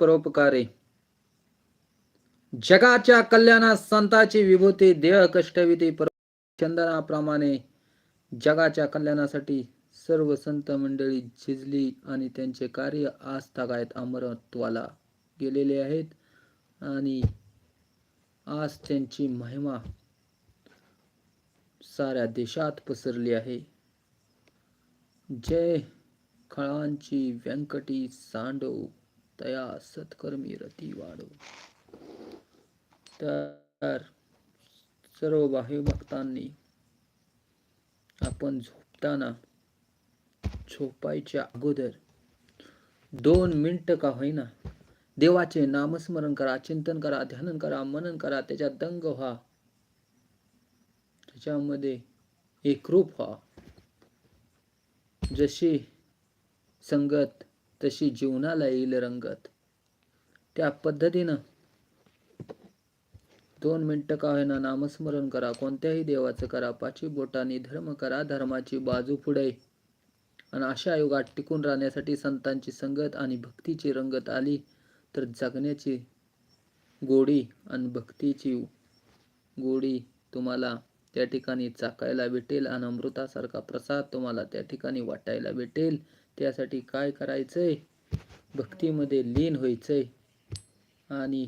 परोपकारे. जगाच्या कल्याणात संताची विभूती देह कष्टविधी चंदनाप्रमाणे जगाच्या कल्याणासाठी सर्व संत मंडळी झिजली आणि त्यांचे कार्य आज तागायत अमरत्वाला गेलेले आहेत आणि आज त्यांची महिमा साऱ्या देशात पसरली आहे. जय खळांची व्यंकटी सांडो तया सत्कर्मी रती वाढो. तर सर्व बाह्य भक्तांनी आपण झोपताना झोपायच्या अगोदर दोन मिनटं का होईना देवाचे नामस्मरण करा चिंतन करा ध्यान करा मनन करा त्याच्यात दंग व्हा. त्याच्यामध्ये एकरूप व्हा. जशी संगत तशी जीवनाला येईल रंगत. त्या पद्धतीनं दोन मिनटं का होईना नामस्मरण करा कोणत्याही देवाचं करा पाची बोटानी धर्म करा धर्माची बाजू पुढे. आणि अशा युगात टिकून राहण्यासाठी संतांची संगत आणि भक्तीची रंगत आली तर जगण्याची गोडी आणि भक्तीची गोडी तुम्हाला त्या ठिकाणी चाकायला भेटेल आणि अमृतासारखा प्रसाद तुम्हाला त्या ठिकाणी वाटायला भेटेल. त्यासाठी काय करायचंय? भक्तीमध्ये लीन व्हायचंय आणि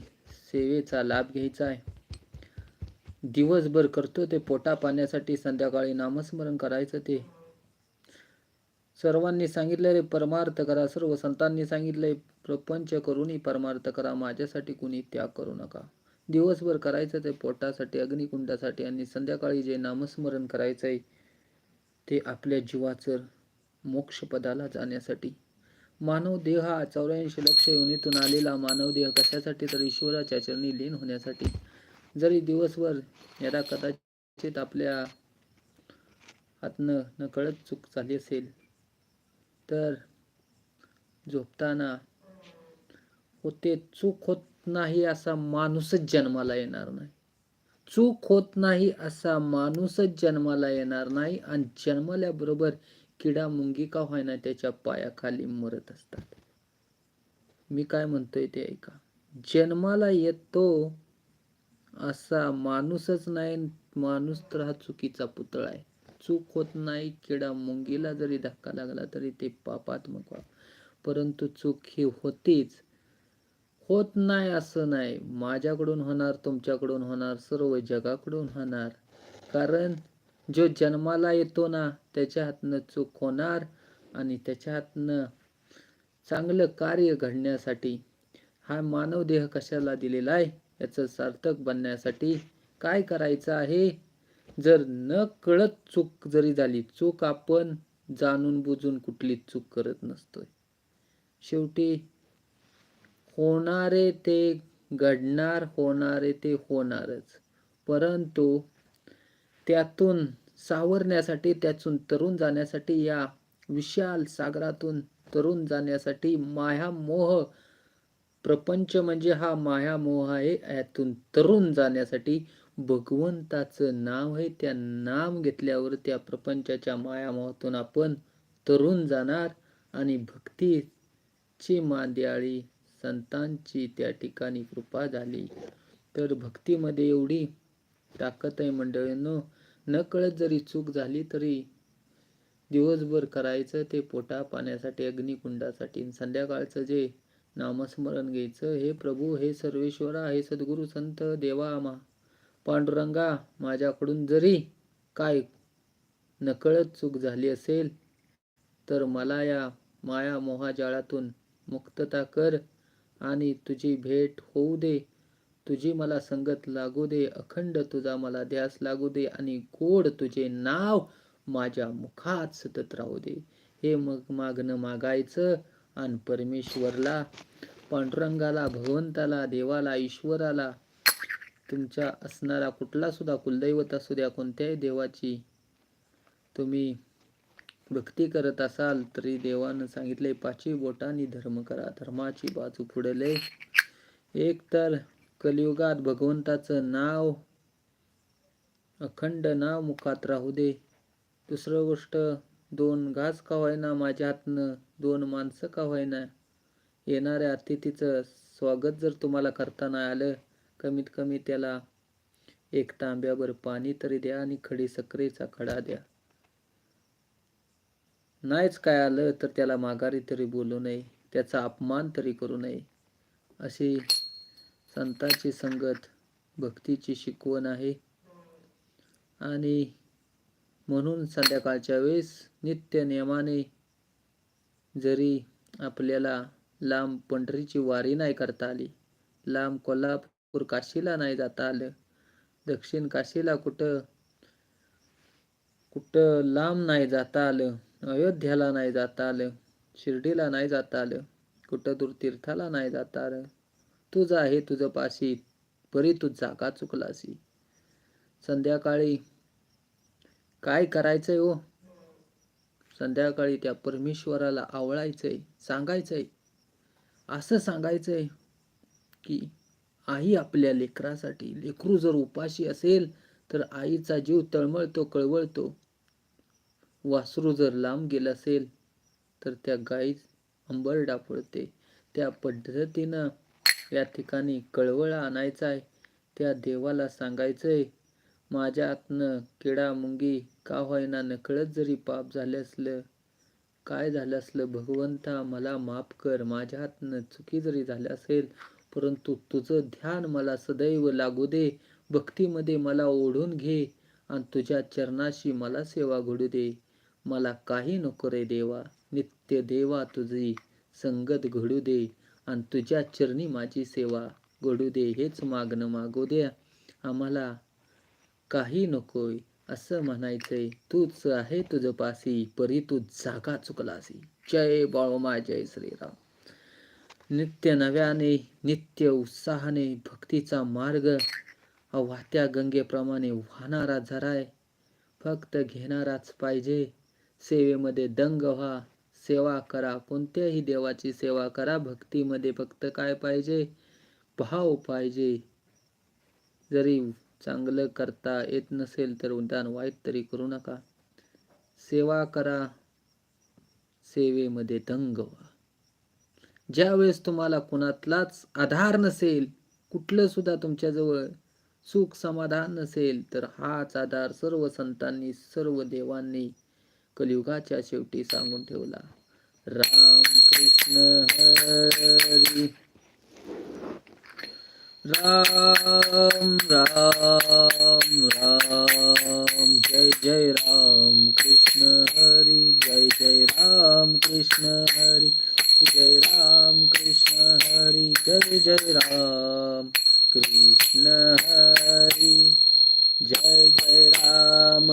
सेवेचा लाभ घ्यायचा आहे दिवसभर करतो ते पोटा पाण्यासाठी संध्याकाळी नामस्मरण करायचं ते. सर्वांनी सांगितलेले परमार्थ करा. सर्व संतांनी सांगितले प्रपंच करूनही परमार्थ करा. माझ्यासाठी कुणी त्याग करू नका. दिवसभर करायचं ते पोटासाठी अग्निकुंडासाठी आणि संध्याकाळी जे नामस्मरण करायचंय ते आपल्या जीवाचं मोक्षपदाला जाण्यासाठी. मानव देह हा चौऱ्याऐंशी लक्ष योनीतून आलेला मानव देह कशासाठी तर ईश्वराच्या चरणी लीन होण्यासाठी. जरी दिवसभर यदा कदाचित आपल्या हातनं नकळत चूक झाली असेल तर झोपताना होते चूक होत नाही असा माणूसच जन्माला येणार नाही. चूक होत नाही असा माणूसच जन्माला येणार नाही आणि जन्मल्याबरोबर किडा मुंगी का व्हायना त्याच्या पायाखाली मरत असतात. मी काय म्हणतोय ते ऐका. जन्माला येतो असा माणूसच नाही माणूस तर हा चुकीचा पुतळा आहे. चूक होत नाही किडा मुंगीला जरी धक्का लागला तरी ते पापात्मक व्हा परंतु चूक ही होतीच. होत नाही असं नाही. माझ्याकडून होणार तुमच्याकडून होणार सर्व जगाकडून होणार. कारण जो जन्माला येतो ना त्याच्या हातनं चूक होणार आणि त्याच्या हातनं चांगलं कार्य घडण्यासाठी हा मानव देह कशाला दिलेला आहे याचं सार्थक बनण्यासाठी काय करायचं आहे? जर न कळत चूक जरी झाली चूक आपण जाणून बुजून कुठली चूक करत नसतोय. शेवटी होणारे ते घडणार होणारे ते होणारच. परंतु त्यातून सावरण्यासाठी त्यातून तरुण जाण्यासाठी या विशाल सागरातून तरुण जाण्यासाठी माया मोह. प्रपंच म्हणजे हा माया मोह आहे. यातून तरुण जाण्यासाठी भगवंताचं नाव आहे. त्या नाम घेतल्यावर त्या प्रपंचाच्या मायामोहातून आपण तरुण जाणार आणि भक्तीची मांद्याळी संतांची त्या ठिकाणी कृपा झाली. तर भक्तीमध्ये एवढी टाकत आहे मंडळींनो. न कळत जरी चूक झाली तरी दिवसभर करायचं ते पोटा पाण्यासाठी अग्निकुंडासाठी. संध्याकाळचं जे नामस्मरण घ्यायचं हे प्रभू हे सर्वेश्वरा हे सद्गुरू संत देवा मा पांडुरंगा माझ्याकडून जरी काय नकळत चूक झाली असेल तर मला या माया मोहाजाळातून मुक्तता कर आणि तुझी भेट होऊ दे. तुझी मला संगत लागू दे अखंड तुझा मला ध्यास लागू दे आणि गोड तुझे नाव माझ्या मुखात सतत राहू दे. हे मग मागणं मागायचं आणि परमेश्वरला पांडुरंगाला भगवंताला देवाला ईश्वराला तुमच्या असणारा कुठला सुद्धा कुलदैवत असू द्या कोणत्याही देवाची तुम्ही भक्ती करत असाल तरी देवानं सांगितले पाची बोटांनी धर्म करा धर्माची बाजू पुढले एक तर कलियुगात भगवंताचं नाव अखंड नाव मुखात राहू दे. दुसरं गोष्ट दोन घास का होईना माझ्या हातनं दोन माणसं का होईना येणाऱ्या अतिथीचं स्वागत जर तुम्हाला करता नाही आलं कमीत कमी त्याला एक तांब्यावर पाणी तरी द्या आणि खडी सक्रेचा खडा द्या. नाहीच काय आलं तर त्याला माघारी तरी बोलू नये त्याचा अपमान तरी करू नये अशी संतांची संगत भक्तीची शिकवण आहे. आणि म्हणून संध्याकाळच्या वेळेस नित्य नियमाने जरी आपल्याला लांब पंढरीची वारी नाही करता आली लांब कोल्हापूर काशीला नाही जाता आलं दक्षिण काशीला कुठं कुठं लांब नाही जाता आलं अयोध्याला नाही जाता आलं शिर्डीला नाही जाता आलं कुठं दूर तीर्थाला नाही जाता आलं तुझं आहे तुझं पाशी परी तू जागा चुकलासी. संध्याकाळी काय करायचंय हो? संध्याकाळी त्या परमेश्वराला आवळायचंय सांगायचंय. असं सांगायचंय की आई आपल्या लेकरासाठी लेकरू जर उपाशी असेल तर आईचा जीव तळमळतो कळवळतो. वासरू जर लांब गेलं असेल तर त्या गाई अंबरडा पडते त्या पद्धतीनं या ठिकाणी कळवळ आणायचा आहे. त्या देवाला सांगायचंय माझ्या आतनं किडा मुंगी का होईना नकळत जरी पाप झालं असलं काय झालं असलं भगवंता मला माफ कर. माझ्या हातनं चुकी जरी झालं असेल परंतु तुझं ध्यान मला सदैव लागू दे. भक्तीमध्ये मला ओढून घे आणि तुझ्या चरणाशी मला सेवा घडू दे. मला काही नको रे देवा. नित्य देवा तुझी संगत घडू दे. आणि तुझ्या चरणी माझी सेवा घडू दे हेच मागणं मागू दे. आम्हाला काही नकोय असं म्हणायचंय. तूच आहे तुझं पासी परी तू जागा चुकलासी. जय बाळोमा जय श्रीराम. नित्य नव्याने नित्य उत्साहाने भक्तीचा मार्ग हा वाहत्या गंगेप्रमाणे वाहणारा झराय. फक्त घेणाराच पाहिजे. सेवेमध्ये दंग व्हा. सेवा करा. कोणत्याही देवाची सेवा करा. भक्तीमध्ये फक्त काय पाहिजे? भाव पाहिजे. जरी चांगलं करता येत नसेल तर उद्यान वाईट तरी करू नका. सेवा करा. सेवेमध्ये दंग व्हा. ज्यावेळेस तुम्हाला कुणातलाच आधार नसेल कुठलं सुद्धा तुमच्याजवळ सुख समाधान नसेल तर हाच आधार सर्व संतांनी सर्व देवांनी कलियुगाच्या शेवटी सांगून ठेवला. राम कृष्ण हरी. राम राम राम. जय जय राम कृष्ण हरी. जय जय राम कृष्ण हरी. जय राम कृष्ण हरी. जय जय राम कृष्ण हरी. जय जय राम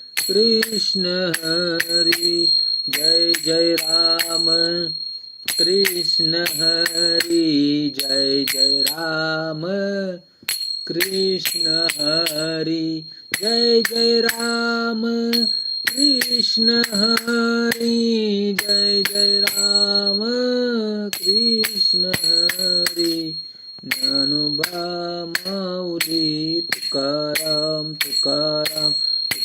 कृष्ण हरी जय जय राम। कृष्ण हरी जय जय राम। कृष्ण हरी जय जय राम। कृष्ण हरी जय जय राम। कृष्ण हरी ज्ञानोबा माऊली तुकाराम तुकाराम।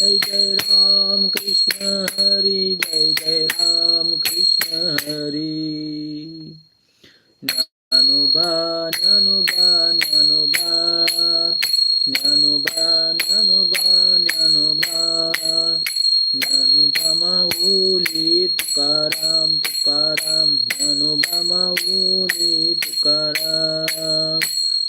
जय जय राम कृष्ण हरी जय जय राम कृष्ण हरी। ज्ञानोबा ज्ञानोबा ज्ञानोबा ज्ञानोबा ज्ञानोबा ज्ञानोबा ज्ञानोबा माऊली तुकाराम तुकाराम ज्ञानोबा माऊली तुकाराम।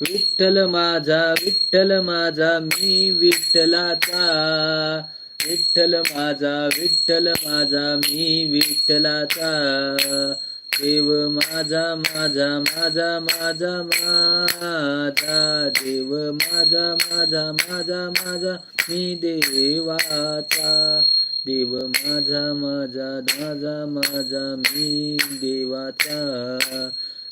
विठ्ठल माझा विठ्ठल माझा मी विठ्ठलाचा. विठ्ठल माझा विठ्ठल माझा मी विठ्ठलाचा. देव माझा माझा माझा माझा माझा. देव माझा माझा माझा माझा मी देवाचा. देव माझा माझा माझा माझा मी देवाचा.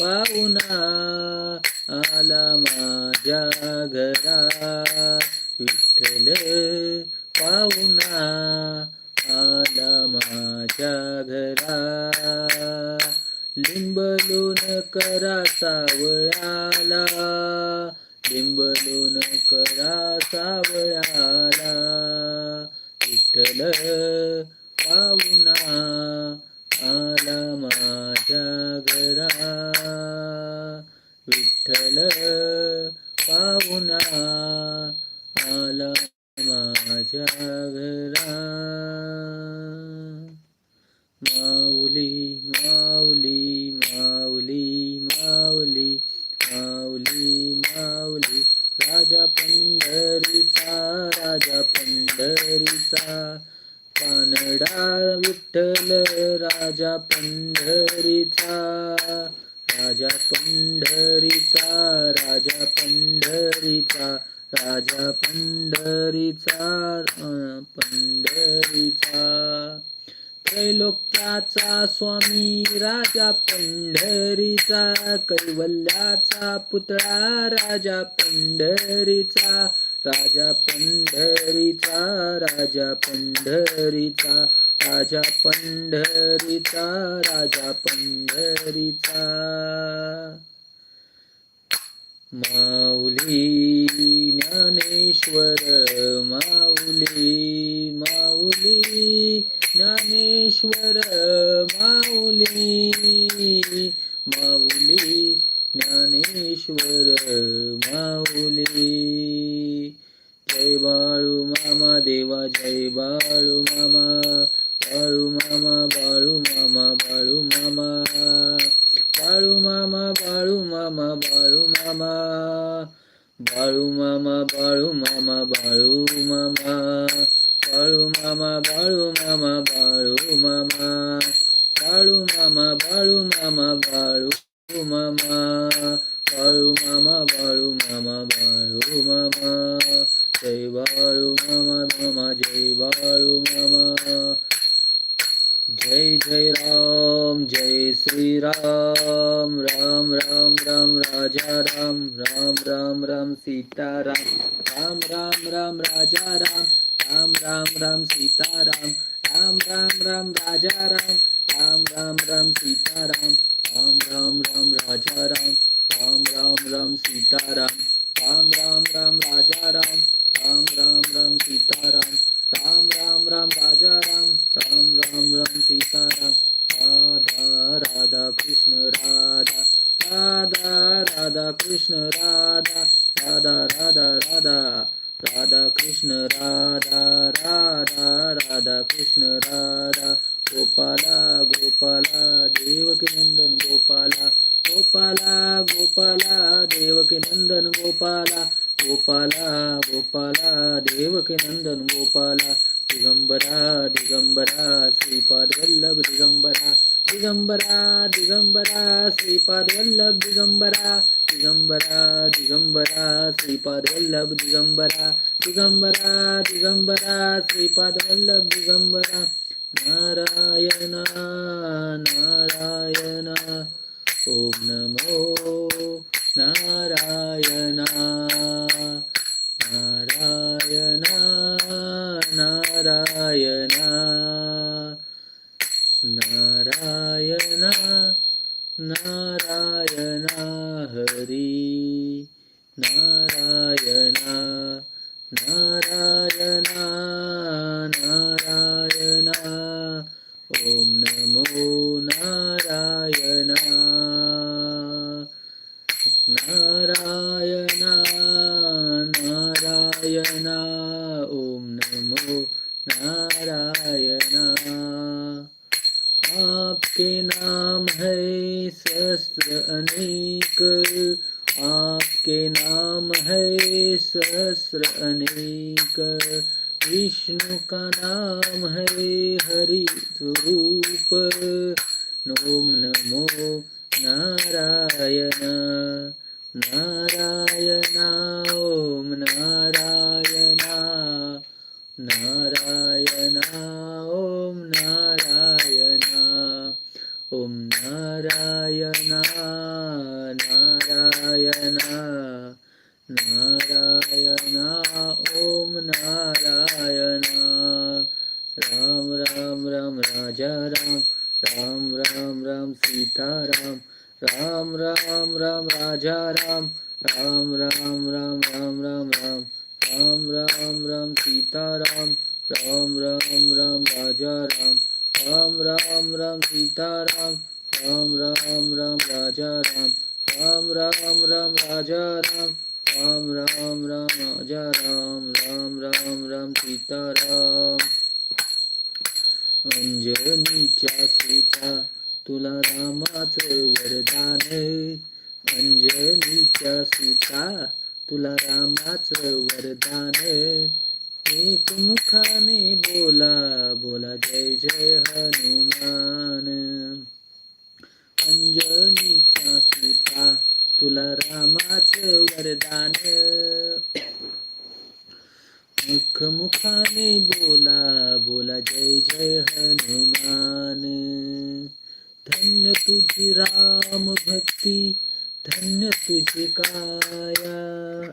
पाहुणा आला माझ्या घरा विठ्ठल पाहुणा आला माझ्या घरा लिंबलोन करा सावळाला. लिंबलोन करा सावळाला. विठ्ठल पाहुणा आला माझ्या घरा पाहुणा आला माझ्या घरा. माऊली माऊली माऊली माऊली माऊली माऊली. राजा पंढरीचा राजा पंढरीचा. पानडा विठ्ठल राजा पंढरीचा. राजा पंढरी राजा पंढरीचा राजा पंढरीचा पंढरीचा. त्रैलोक्याचा स्वामी राजा पंढरीचा. कैवल्याचा पुतळा राजा पंढरीचा. राजा पंढरीचा राजा पंढरीचा. राजा पंढरीचा राजा पंढरीचा. माऊली ज्ञानेश्वर माऊली माऊली ज्ञानेश्वर माऊली माऊली ज्ञानेश्वर माऊली. जय बाळू मामा देवा जय बाळू मामा बाळू मामा बाळू मामा बाळू मामा. बाळू मामा बाळू मामा बाळू मामा बाळू मामा बाळू मामा बाळू मामा बाळू मामा बाळू मामा बाळू मामा बाळू मामा बाळू मामा बाळू मामा बाळू मामा बाळू मामा बाळू मामा जय बाळू मामा मामा जय बाळू मामा जय जय राम जय श्री राम राम राम राम राजा राम राम राम राम सीता राम राम राम राम राजा राम राम राम राम सीता राम राम राम राम राजा राम राम राम राम सीता राम राम राम राम राजा राम राम राम राम सीता राम राम राम राम राजा राम राम राम राम सीता राम राम राम राम राजा राम राम राम राम सीताराम राधा राधा कृष्ण राधा राधा राधा कृष्ण राधा राधा राधा राधा राधा कृष्ण राधा राधा राधा कृष्ण राधा गोपाला गोपाला देवकी नंदन गोपाला गोपाला गोपाला देवकी नंदन गोपाला గోపాల గోపాల దేవకి నందను గోపాల. దిగంబర దిగంబర శ్రీపాద వల్లభ దిగంబర. దిగంబర దిగంబర శ్రీపాద వల్లభ దిగంబర. దిగంబర దిగంబర శ్రీపాద వల్లభ దిగంబర. దిగంబర దిగంబర శ్రీపాద వల్లభ దిగంబర. నారాయణ నారాయణ. ఓం నమో ನಾರಾಯಣ ನಾರಾಯಣ ನಾರಾಯಣ ನಾರಾಯಣ ನಾರಾಯಣ ಹರಿ ನಾರಾಯಣ ನಾರಾಯಣ ನಾರಾಯಣ ಓಂ ನಮೋ ನಾರಾಯಣ नारायणा नारायण ॐ नमो नारायण। आपके नाम है शस्त्र अनेक आपके नाम है शस्त्र अनेक। विष्णु का नाम है हरि स्वरूप ओम नमो नारायण। ನಾರಾಯಣ ಓಂ ನಾರಾಯಣ ನಾರಾಯಣ ಓಂ ನಾರಾಯಣ ಓಂ ನಾರಾಯಣ ನಾರಾಯಣ ನಾರಾಯಣ ಓಂ ನಾರಾಯಣ ರಾಮ ರಾಮ ರಾಮ ರಾಜಾ ರಾಮ ರಾಮ ರಾಮ ರಾಮ ಸೀತಾರಾಮ राम राम राम राम राजा राम राम राम राम राम राम राम राम राम राम सीता राम राम राम राम राजा राम राम राम राम सीता राम राम राम राम राजा राम राम राम राम राजा राम राम राम राम राजा राम राम राम राम सीता राम अंजनीच्या सुता तुला रामाचं वरदान अंजनीच्या सुता तुला रामाचं वरदान एक मुखाने बोला बोला जय जय हनुमान. अंजनीच्या सुता तुला रामाचं वरदान मुख मुखाने बोला बोला जय जय हनुमान. धन्य तुझी राम भक्ती धन्य तुझी काया.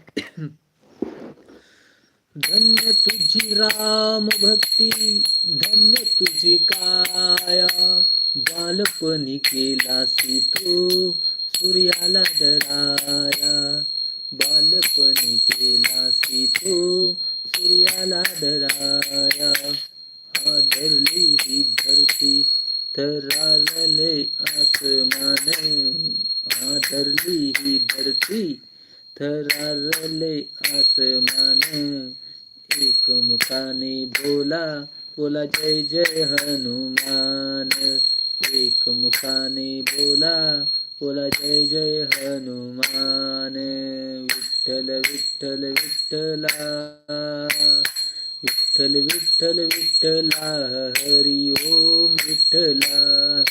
धन्य तुझी राम भक्ती धन्य तुझी काया. बालपणी केलासी तू सूर्याला डराया बालपणी केलासी तू सूर्याला डराया धरली ही धरती थरारले आसमान आदरली ही धरती थरारले आसमान एक मुखाने बोला बोला जय जय हनुमान. एक मुखाने बोला बोला जय जय हनुमान. विठ्ठल विठ्ठल विठ्ठला. विठ्ठल विठ्ठल विठ्ठला हरी ओम विठ्ठला.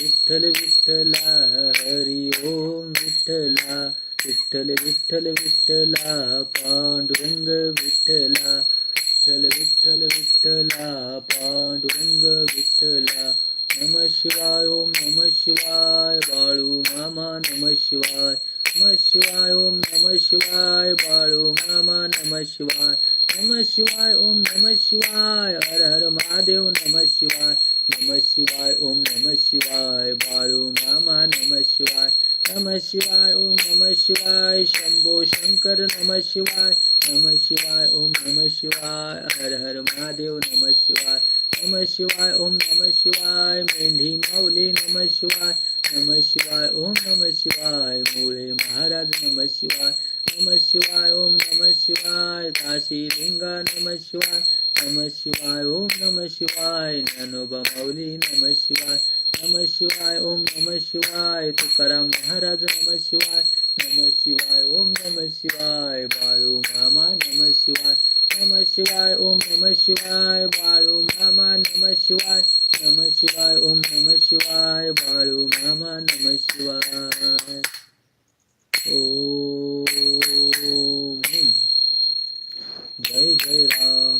विठ्ठल विठ्ठला हरी ओम विठ्ठला. विठ्ठल विठ्ठल विठ्ठला पांडुरंग विठ्ठला. विठ्ठल विठ्ठल विठ्ठला पांडुरंग विठ्ठला. नम शिवाय ओम नम शिवाय बाळू मामा नम शिवाय. नम शिवाय ओम नम शिवाय बाळू मामा नम शिवाय. नम शिवाय ओम नम शिवाय हर हर महादेव नम शिवाय नम शिवाय ओम नम शिवाय बाळू मामा नम शिवाय नम शिवाय ओम नम शिवाय शंभो शंकर नम शिवाय नम शिवाय ओम नम शिवाय हर हर महादेव नम शिवाय नम शिवाय ओम नम शिवाय मेंढी माऊली नम शिवाय नम शिवाय ओम नम शिवाय मुळे महाराज नम शिवाय नम शिवाय ओम नम शिवाय काशी लिंगा नम शिवाय नम शिवाय ओम नम शिवाय ज्ञानोबा माऊली नम शिवाय नम शिवाय ओम नम शिवाय तुकाराम महाराज नम शिवाय नम शिवाय ओम नम शिवाय बाळू मामा नम शिवाय नम शिवाय ओम नम शिवाय बाळू मामा नम शिवाय नम शिवाय ओम नम शिवाय बाळू मामा नम शिवाय ओम जय जय राम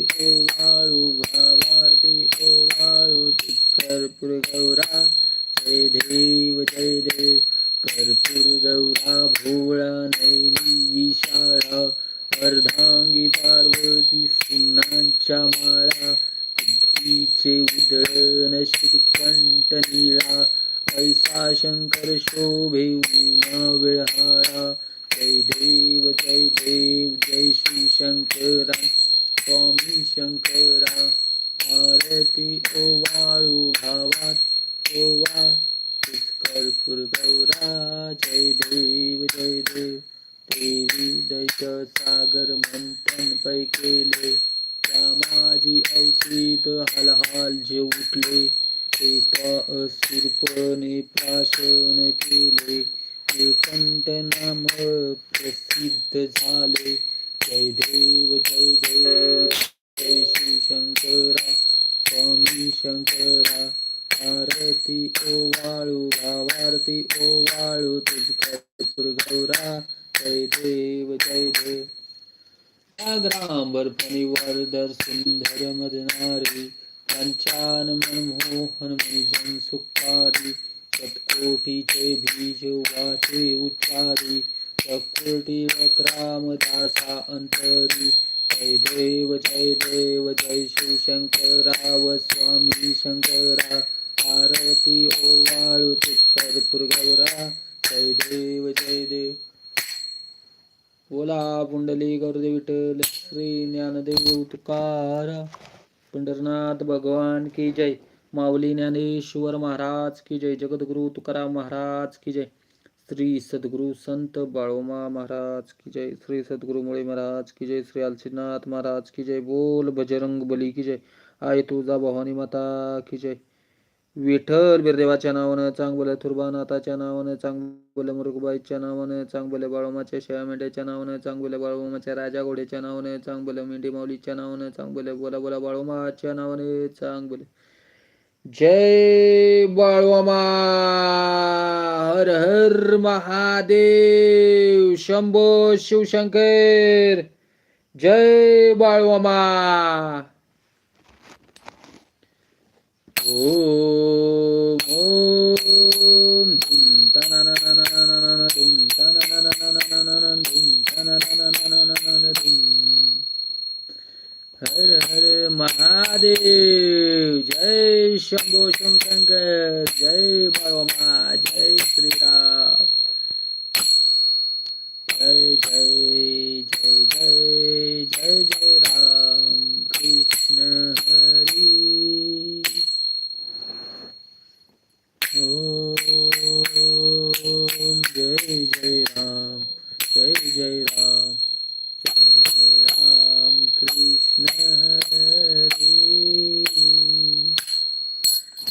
आरती असुरपणे प्राशन केले. कंठ नाम प्रसिद्ध झाले. जय देव जय देव जय शिवशंकरा स्वामी शंकरा. आरती ओवाळू भावारती ओवाळू तुझ कर्पूर गौरा. जय देव जय देव. ग्रामर सुंदर मदनारी. पंचान मनमोहन मनिजन सुखारी शतकोटीचे बीज वाचे उच्चारी चकोटी वक्राम दासा अंतरी जय देव जय देव जय शिवशंकरा व स्वामी शंकरा आरती ओवाळू कर्पूर गौरा। जय देव जय देव बोला पुंडली गुरुदेव श्री ज्ञानदेव तुकारा पंढरनाथ भगवान की जय. माऊली ज्ञानेश्वर महाराज की जय. जगद्गुरु तुकाराम महाराज की जय. श्री सद्गुरु संत बाळोमा महाराज की जय. श्री सद्गुरु मुळे महाराज की जय. श्री अलसीनाथ महाराज की जय. बोल बजरंग बली की जय. आय तुळजा भवानी माता की जय. विठ्ठल बिरदेवाच्या नावानं चांगलं थुरबानाथाच्या नावानं चांगलं मुरुगबाईच्या नावानं चांगलं बाळोमाच्या शेळ्या मेंढ्याच्या नावानं चांगलं बाळोमाच्या राजा घोड्याच्या नावानं चांगलं मेंढी माऊलीच्या नावानं चांगलं बोला बोला बाळोमाच्या नावानं चांगलं जय बाळोमा हर हर महादेव! शंभो शिवशंकर! जय बाळोमा ओम हर हर महादेव जय शंभो शिवशंकर जय बाळोमा जय श्रीराम जय जय जय जय जय जय राम कृष्ण हरी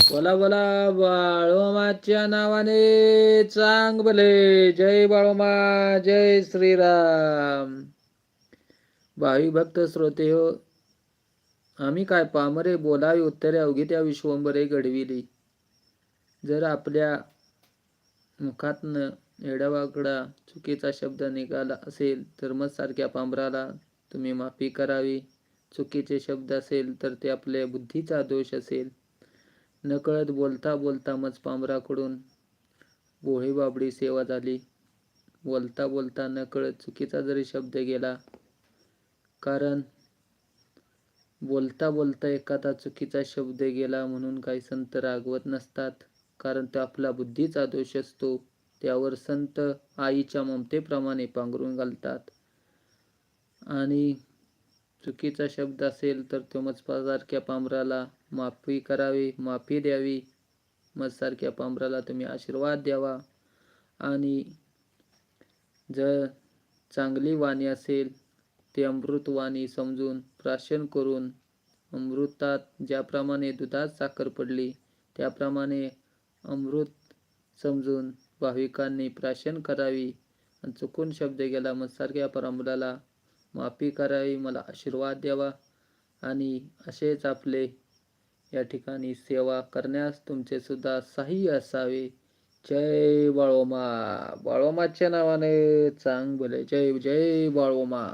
बोला बोला बाळोमाच्या नावाने चांग भले जय बाळोमा जय श्रीराम. भावी भक्त श्रोते हो आम्ही काय पामरे बोलावी उत्तरे अवघी त्या विश्वंभरे घडविली. जर आपल्या मुखातनं एडावाकडा चुकीचा शब्द निघाला असेल तर मग सारख्या पांभराला तुम्ही माफी करावी. चुकीचे शब्द असेल तर ते आपल्या बुद्धीचा दोष असेल. नकळत बोलता बोलता मजपांबराकडून पांबराकडून बोळी बाबडी सेवा झाली. बोलता बोलता नकळत चुकीचा जरी शब्द गेला कारण बोलता बोलता एखादा चुकीचा शब्द गेला म्हणून काही संत रागवत नसतात कारण तो आपला बुद्धीचा दोष असतो. त्यावर संत आईच्या ममतेप्रमाणे पांघरून घालतात. आणि चुकीचा शब्द असेल तर तो मजपासारख्या पांबराला माफी करावी माफी द्यावी. मजसारख्या पांबराला तुम्ही आशीर्वाद द्यावा. आणि जर चांगली वाणी असेल ते अमृतवाणी समजून प्राशन करून अमृतात ज्याप्रमाणे दुधात साखर पडली त्याप्रमाणे अमृत समजून भाविकांनी प्राशन करावी. आणि चुकून शब्द गेला मग सारख्या परंपराला माफी करावी मला आशीर्वाद द्यावा. आणि असेच आपले या ठिकाणी सेवा करण्यास तुमचे सुद्धा सहाय्य असावे. जय बाळोमा. बाळोमाच्या नावाने चांग बोले जय जय बाळोमा.